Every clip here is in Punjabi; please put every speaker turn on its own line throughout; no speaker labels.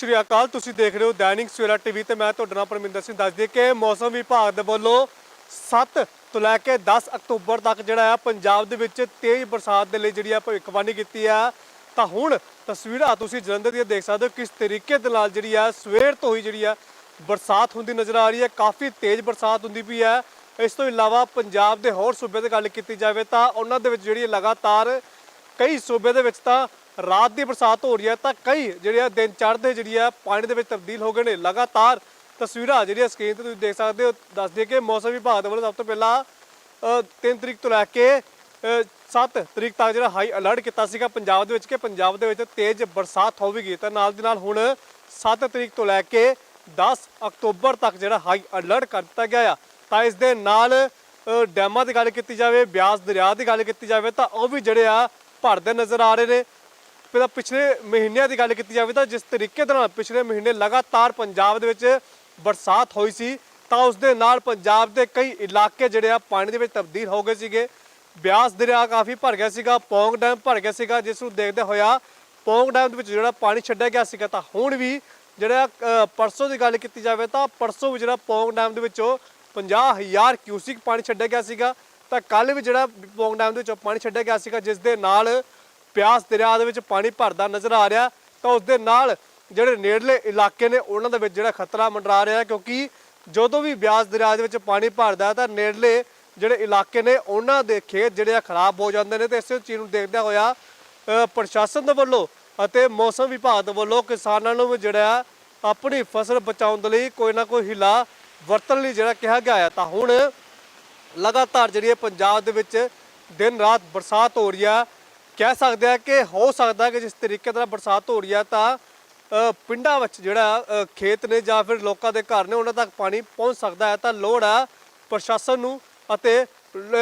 ਸ਼੍ਰੀ ਅਕਾਲ, ਤੁਸੀਂ ਦੇਖ ਰਹੇ ਹੋ ਦੈਨਿਕ ਸਵੇਰਾ ਟੀਵੀ ਤੇ ਮੈਂ ਤੁਹਾਡਾ ਨਾਮ ਪਰਮਿੰਦਰ ਸਿੰਘ ਦੱਸ ਦਈਏ ਕਿ ਮੌਸਮ ਵਿਭਾਗ ਦੇ ਵੱਲੋਂ 7 ਤੋਂ ਲੈ ਕੇ 10 ਅਕਤੂਬਰ ਤੱਕ ਜਿਹੜਾ ਆ, ਪੰਜਾਬ ਦੇ ਵਿੱਚ ਤੇਜ਼ ਬਰਸਾਤ ਦੇ ਲਈ ਜਿਹੜੀ ਆ ਭਵਿੱਖਬਾਣੀ ਕੀਤੀ ਆ। ਤਾਂ ਹੁਣ ਤਸਵੀਰਾਂ ਤੁਸੀਂ ਜਲੰਧਰ ਦੀਆਂ ਦੇਖ ਸਕਦੇ ਹੋ ਕਿਸ ਤਰੀਕੇ ਦੇ ਨਾਲ ਜਿਹੜੀ ਆ, ਸਵੇਰ ਤੋਂ ਹੀ ਜਿਹੜੀ ਆ ਬਰਸਾਤ ਹੁੰਦੀ ਨਜ਼ਰ ਆ ਰਹੀ ਹੈ। ਕਾਫੀ ਤੇਜ਼ ਬਰਸਾਤ ਹੁੰਦੀ ਪਈ ਹੈ। ਇਸ ਤੋਂ ਇਲਾਵਾ ਪੰਜਾਬ ਦੇ ਹੋਰ ਸੂਬੇ ਦੀ ਗੱਲ ਕੀਤੀ ਜਾਵੇ ਤਾਂ ਉਹਨਾਂ ਦੇ ਵਿੱਚ ਜਿਹੜੀ ਲਗਾਤਾਰ ਕਈ ਸੂਬੇ ਦੇ ਵਿੱਚ ਤਾਂ ਰਾਤ ਦੀ ਬਰਸਾਤ ਹੋ ਰਹੀ ਹੈ ਤਾਂ ਕਈ ਜਿਹੜੇ ਆ ਦਿਨ ਚੜ੍ਹਦੇ ਜਿਹੜੀ ਆ ਪਾਣੀ ਦੇ ਵਿੱਚ ਤਬਦੀਲ ਹੋ ਗਏ ਨੇ। ਲਗਾਤਾਰ ਤਸਵੀਰਾਂ ਜਿਹੜੀਆਂ ਸਕਰੀਨ ਤੇ ਤੁਸੀਂ ਦੇਖ ਸਕਦੇ ਹੋ, ਦੱਸ ਦਈਏ ਕਿ ਮੌਸਮ ਵਿਭਾਗ ਦੇ ਵੱਲੋਂ ਸਭ ਤੋਂ ਪਹਿਲਾਂ 3 ਤਰੀਕ ਤੋਂ ਲੈ ਕੇ 7 ਤਰੀਕ ਤੱਕ ਜਿਹੜਾ ਹਾਈ ਅਲਰਟ ਕੀਤਾ ਸੀਗਾ ਪੰਜਾਬ ਦੇ ਵਿੱਚ ਕਿ ਪੰਜਾਬ ਦੇ ਵਿੱਚ ਤੇਜ਼ ਬਰਸਾਤ ਹੋਵੇਗੀ। ਤਾਂ ਨਾਲ ਦੀ ਨਾਲ ਹੁਣ 7 ਤਰੀਕ ਤੋਂ ਲੈ ਕੇ 10 ਅਕਤੂਬਰ ਤੱਕ ਜਿਹੜਾ ਹਾਈ ਅਲਰਟ ਕਰ ਦਿੱਤਾ ਗਿਆ ਆ। ਤਾਂ ਇਸ ਦੇ ਨਾਲ ਡੈਮਾਂ ਦੀ ਗੱਲ ਕੀਤੀ ਜਾਵੇ, ਬਿਆਸ ਦਰਿਆ ਦੀ ਗੱਲ ਕੀਤੀ ਜਾਵੇ ਤਾਂ ਉਹ ਵੀ ਜਿਹੜੇ ਆ ਭਰਦੇ ਨਜ਼ਰ ਆ ਰਹੇ ਨੇ। ਫਿਰ ਪਿਛਲੇ ਮਹੀਨਿਆਂ ਦੀ ਗੱਲ ਕੀਤੀ ਜਾਵੇ ਤਾਂ ਜਿਸ ਤਰੀਕੇ ਦੇ ਨਾਲ ਪਿਛਲੇ ਮਹੀਨੇ ਲਗਾਤਾਰ ਪੰਜਾਬ ਦੇ ਵਿੱਚ ਬਰਸਾਤ ਹੋਈ ਸੀ, ਤਾਂ ਉਸ ਦੇ ਨਾਲ ਪੰਜਾਬ ਦੇ ਕਈ ਇਲਾਕੇ ਜਿਹੜੇ ਆ ਪਾਣੀ ਦੇ ਵਿੱਚ ਤਬਦੀਲ ਹੋ ਗਏ ਸੀਗੇ। ਬਿਆਸ ਦਰਿਆ ਕਾਫੀ ਭਰ ਗਿਆ ਸੀਗਾ, ਪੌਂਗ ਡੈਮ ਭਰ ਗਿਆ ਸੀਗਾ, ਜਿਸ ਨੂੰ ਦੇਖਦੇ ਹੋਇਆ ਪੌਂਗ ਡੈਮ ਦੇ ਵਿੱਚ ਜਿਹੜਾ ਪਾਣੀ ਛੱਡਿਆ ਗਿਆ ਸੀਗਾ, ਤਾਂ ਹੁਣ ਵੀ ਜਿਹੜਾ ਪਰਸੋਂ ਦੀ ਗੱਲ ਕੀਤੀ ਜਾਵੇ ਤਾਂ ਪਰਸੋਂ ਵੀ ਜਿਹੜਾ ਪੌਂਗ ਡੈਮ ਦੇ ਵਿੱਚੋਂ 50000 ਕਿਊਸਿਕ ਪਾਣੀ ਛੱਡਿਆ ਗਿਆ ਸੀਗਾ, ਤਾਂ ਕੱਲ ਵੀ ਜਿਹੜਾ ਪੌਂਗ ਡੈਮ ਦੇ ਵਿੱਚੋਂ ਪਾਣੀ ਛੱਡਿਆ ਗਿਆ ਸੀਗਾ, ਜਿਸ ਦੇ ਨਾਲ ਪਿਆਸ ਦਰਿਆ ਦੇ ਵਿੱਚ ਪਾਣੀ ਭਰਦਾ ਨਜ਼ਰ ਆ ਰਿਹਾ, ਤਾਂ ਉਸ ਦੇ ਨਾਲ ਜਿਹੜੇ ਨੇੜਲੇ ਇਲਾਕੇ ਨੇ, ਉਹਨਾਂ ਦੇ ਵਿੱਚ ਜਿਹੜਾ ਖਤਰਾ ਮੰਡਰਾ ਰਿਹਾ ਕਿਉਂਕਿ ਜਦੋਂ ਵੀ ਬਿਆਸ ਦਰਿਆ ਦੇ ਵਿੱਚ ਪਾਣੀ ਭਰਦਾ ਤਾਂ ਨੇੜਲੇ ਜਿਹੜੇ ਇਲਾਕੇ ਨੇ, ਉਹਨਾਂ ਦੇ ਖੇਤ ਜਿਹੜੇ ਆ ਖਰਾਬ ਹੋ ਜਾਂਦੇ ਨੇ, ਤੇ ਇਸੇ ਚੀਜ਼ ਨੂੰ ਦੇਖਦਿਆਂ ਹੋਇਆ ਪ੍ਰਸ਼ਾਸਨ ਦੇ ਵੱਲੋਂ ਅਤੇ ਮੌਸਮ ਵਿਭਾਗ ਦੇ ਵੱਲੋਂ ਕਿਸਾਨਾਂ ਨੂੰ ਵੀ ਜਿਹੜਾ ਆਪਣੀ ਫਸਲ ਬਚਾਉਣ ਦੇ ਲਈ ਕੋਈ ਨਾ ਕੋਈ ਹਿਲਾ ਵਰਤਣ ਲਈ ਜਿਹੜਾ ਕਿਹਾ ਗਿਆ ਹੈ ਤਾਂ ਹੁਣ ਲਗਾਤਾਰ ਜਿਹੜੀ ਹੈ ਪੰਜਾਬ ਦੇ ਵਿੱਚ ਦਿਨ ਰਾਤ ਬਰਸਾਤ ਹੋ ਰਹੀ ਆ ਕਹਿ ਸਕਦੇ ਆ ਕਿ ਹੋ ਸਕਦਾ ਕਿ ਜਿਸ ਤਰੀਕੇ ਨਾਲ ਬਰਸਾਤ ਹੋ ਰਹੀ ਆ ਤਾਂ ਪਿੰਡਾਂ ਵਿੱਚ ਜਿਹੜਾ ਖੇਤ ਨੇ ਜਾਂ ਫਿਰ ਲੋਕਾਂ ਦੇ ਘਰ ਨੇ ਉਹਨਾਂ ਤੱਕ ਪਾਣੀ ਪਹੁੰਚ ਸਕਦਾ ਹੈ। ਤਾਂ ਲੋੜ ਆ ਪ੍ਰਸ਼ਾਸਨ ਨੂੰ ਅਤੇ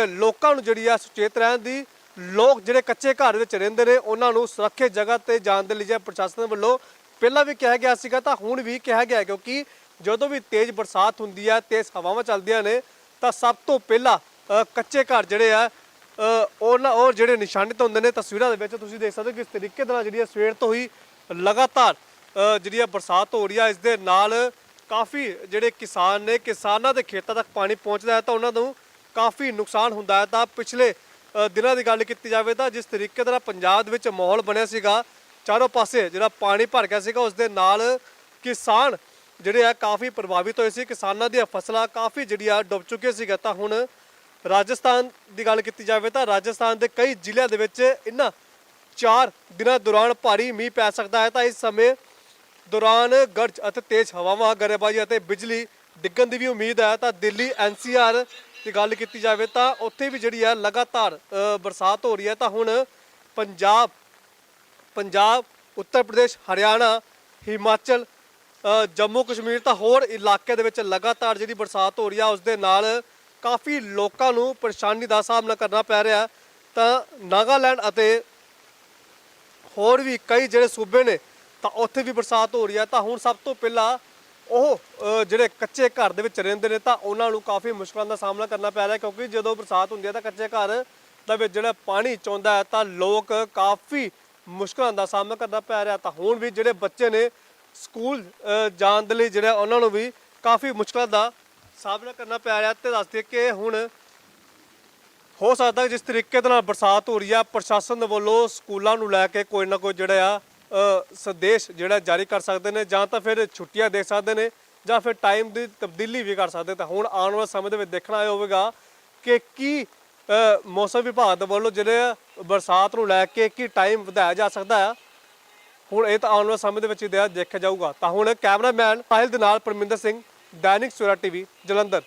ਲੋਕਾਂ ਨੂੰ ਜਿਹੜੀ ਆ ਸੁਚੇਤ ਰਹਿਣ ਦੀ। ਲੋਕ ਜਿਹੜੇ ਕੱਚੇ ਘਰ ਵਿੱਚ ਰਹਿੰਦੇ ਨੇ, ਉਹਨਾਂ ਨੂੰ ਸੁਰੱਖਿਅਤ ਜਗ੍ਹਾ ਤੇ ਜਾਣ ਦੇ ਲਈ ਜੇ ਪ੍ਰਸ਼ਾਸਨ ਵੱਲੋਂ ਪਹਿਲਾਂ ਵੀ ਕਿਹਾ ਗਿਆ ਸੀਗਾ, ਤਾਂ ਹੁਣ ਵੀ ਕਿਹਾ ਗਿਆ ਕਿਉਂਕਿ ਜਦੋਂ ਵੀ ਤੇਜ਼ ਬਰਸਾਤ ਹੁੰਦੀ ਹੈ ਤੇਜ਼ ਹਵਾਵਾਂ ਚੱਲਦੀਆਂ ਨੇ, ਤਾਂ ਸਭ ਤੋਂ ਪਹਿਲਾਂ ਕੱਚੇ ਘਰ ਜਿਹੜੇ ਆ ਉਹਨਾਂ ਉਹ ਜਿਹੜੇ ਨਿਸ਼ਾਨਿਤ ਹੁੰਦੇ ਨੇ ਤਸਵੀਰਾਂ ਦੇ ਵਿੱਚ, ਤੁਸੀਂ ਦੇਖ ਸਕਦੇ ਹੋ ਕਿਸ ਤਰੀਕੇ ਦੇ ਨਾਲ ਜਿਹੜੀ ਹੈ ਸਵੇਰ ਤੋਂ ਹੀ ਲਗਾਤਾਰ ਜਿਹੜੀ ਹੈ ਬਰਸਾਤ ਹੋ ਰਹੀ ਹੈ ਇਸ ਦੇ ਨਾਲ ਕਾਫੀ ਜਿਹੜੇ ਕਿਸਾਨ ਨੇ, ਕਿਸਾਨਾਂ ਦੇ ਖੇਤਾਂ ਤੱਕ ਪਾਣੀ ਪਹੁੰਚਦਾ ਹੈ ਤਾਂ ਉਹਨਾਂ ਨੂੰ ਕਾਫੀ ਨੁਕਸਾਨ ਹੁੰਦਾ ਹੈ। ਤਾਂ ਪਿਛਲੇ ਦਿਨਾਂ ਦੀ ਗੱਲ ਕੀਤੀ ਜਾਵੇ ਤਾਂ ਜਿਸ ਤਰੀਕੇ ਦਾ ਪੰਜਾਬ ਦੇ ਵਿੱਚ ਮਾਹੌਲ ਬਣਿਆ ਸੀਗਾ, ਚਾਰੋਂ ਪਾਸੇ ਜਿਹੜਾ ਪਾਣੀ ਭਰ ਗਿਆ ਸੀਗਾ, ਉਸ ਦੇ ਨਾਲ ਕਿਸਾਨ ਜਿਹੜੇ ਆ ਕਾਫੀ ਪ੍ਰਭਾਵਿਤ ਹੋਏ ਸੀ, ਕਿਸਾਨਾਂ ਦੀਆਂ ਫਸਲਾਂ ਕਾਫੀ ਜਿਹੜੀਆਂ ਡੁੱਬ ਚੁੱਕੀਆਂ ਸੀਗਾ ਤਾਂ ਹੁਣ ਰਾਜਸਥਾਨ ਦੀ ਗੱਲ ਕੀਤੀ ਜਾਵੇ ਤਾਂ ਰਾਜਸਥਾਨ ਦੇ ਕਈ ਜ਼ਿਲ੍ਹਿਆਂ ਦੇ ਵਿੱਚ ਇਹਨਾਂ 4 ਦਿਨਾਂ ਦੌਰਾਨ ਭਾਰੀ ਮੀਂਹ ਪੈ ਸਕਦਾ ਹੈ ਤਾਂ ਇਸ ਸਮੇਂ ਦੌਰਾਨ ਗਰਜ ਅਤੇ ਤੇਜ਼ ਹਵਾਵਾਂ, ਗਰੇਬਾਜ਼ੀ ਅਤੇ ਬਿਜਲੀ ਡਿੱਗਣ ਦੀ ਵੀ ਉਮੀਦ ਹੈ। ਤਾਂ ਦਿੱਲੀ ਐਨਸੀਆਰ ਦੀ ਗੱਲ ਕੀਤੀ ਜਾਵੇ ਤਾਂ ਉੱਥੇ ਵੀ ਜਿਹੜੀ ਹੈ ਲਗਾਤਾਰ ਬਰਸਾਤ ਹੋ ਰਹੀ ਹੈ। ਤਾਂ ਹੁਣ ਪੰਜਾਬ ਪੰਜਾਬ, ਉੱਤਰ ਪ੍ਰਦੇਸ਼, ਹਰਿਆਣਾ, ਹਿਮਾਚਲ ਜੰਮੂ, ਕਸ਼ਮੀਰ ਤਾਂ ਹੋਰ ਇਲਾਕੇ ਦੇ ਵਿੱਚ ਲਗਾਤਾਰ ਜਿਹੜੀ ਬਰਸਾਤ ਹੋ ਰਹੀ ਆ ਉਸ ਦੇ ਨਾਲ ਕਾਫੀ ਲੋਕਾਂ ਨੂੰ ਪਰੇਸ਼ਾਨੀ ਦਾ ਸਾਹਮਣਾ ਕਰਨਾ ਪੈ ਰਿਹਾ ਤਾਂ ਨਾਗਾਲੈਂਡ ਅਤੇ ਹੋਰ ਵੀ ਕਈ ਜਿਹੜੇ ਸੂਬੇ ਨੇ, ਤਾਂ ਉੱਥੇ ਵੀ ਬਰਸਾਤ ਹੋ ਰਹੀ ਹੈ। ਤਾਂ ਹੁਣ ਸਭ ਤੋਂ ਪਹਿਲਾਂ ਉਹ ਜਿਹੜੇ ਕੱਚੇ ਘਰ ਦੇ ਵਿੱਚ ਰਹਿੰਦੇ ਨੇ, ਤਾਂ ਉਹਨਾਂ ਨੂੰ ਕਾਫੀ ਮੁਸ਼ਕਲਾਂ ਦਾ ਸਾਹਮਣਾ ਕਰਨਾ ਪੈ ਰਿਹਾ ਕਿਉਂਕਿ ਜਦੋਂ ਬਰਸਾਤ ਹੁੰਦੀ ਹੈ ਤਾਂ ਕੱਚੇ ਘਰ ਦੇ ਵਿੱਚ ਜਿਹੜਾ ਪਾਣੀ ਚੌਂਦਾ ਹੈ, ਤਾਂ ਲੋਕ ਕਾਫੀ ਮੁਸ਼ਕਲਾਂ ਦਾ ਸਾਹਮਣਾ ਕਰਨਾ ਪੈ ਰਿਹਾ ਤਾਂ ਹੁਣ ਵੀ ਜਿਹੜੇ ਬੱਚੇ ਨੇ ਸਕੂਲ ਜਾਣ ਦੇ ਲਈ ਜਿਹੜਾ ਉਹਨਾਂ ਨੂੰ ਵੀ ਕਾਫੀ ਮੁਸ਼ਕਲਾਂ ਦਾ ਸਾਹਮਣਾ ਕਰਨਾ ਪੈ ਰਿਹਾ ਤੇ ਦੱਸਦੇ ਕਿ ਹੁਣ ਹੋ ਸਕਦਾ ਜਿਸ ਤਰੀਕੇ ਦੇ ਨਾਲ ਬਰਸਾਤ ਹੋ ਰਹੀ ਆ, ਪ੍ਰਸ਼ਾਸਨ ਦੇ ਵੱਲੋਂ ਸਕੂਲਾਂ ਨੂੰ ਲੈ ਕੇ ਕੋਈ ਨਾ ਕੋਈ ਜਿਹੜਾ ਆ ਸੰਦੇਸ਼ ਜਿਹੜਾ ਜਾਰੀ ਕਰ ਸਕਦੇ ਨੇ ਜਾਂ ਤਾਂ ਫਿਰ ਛੁੱਟੀਆਂ ਦੇ ਸਕਦੇ ਨੇ ਜਾਂ ਫਿਰ ਟਾਈਮ ਦੀ ਤਬਦੀਲੀ ਵੀ ਕਰ ਸਕਦੇ ਤਾਂ ਹੁਣ ਆਉਣ ਵਾਲੇ ਸਮੇਂ ਦੇ ਵਿੱਚ ਦੇਖਣਾ ਹੋਵੇਗਾ ਕਿ ਕੀ ਮੌਸਮ ਵਿਭਾਗ ਦੇ ਵੱਲੋਂ ਜਿਹੜੇ ਬਰਸਾਤ ਨੂੰ ਲੈ ਕੇ ਕੀ ਟਾਈਮ ਵਧਾਇਆ ਜਾ ਸਕਦਾ ਹੈ ਹੁਣ ਇਹ ਤਾਂ ਆਉਣ ਵਾਲੇ ਸਮੇਂ ਦੇ ਵਿੱਚ ਦੇਖਿਆ ਜਾਊਗਾ। ਤਾਂ ਹੁਣ ਕੈਮਰਾਮੈਨ ਸਾਹਿਲ ਦੇ ਨਾਲ ਪਰਮਿੰਦਰ ਸਿੰਘ ਦੈਨਿਕ ਸਵੇਰਾ ਟੀਵੀ ਜਲੰਧਰ।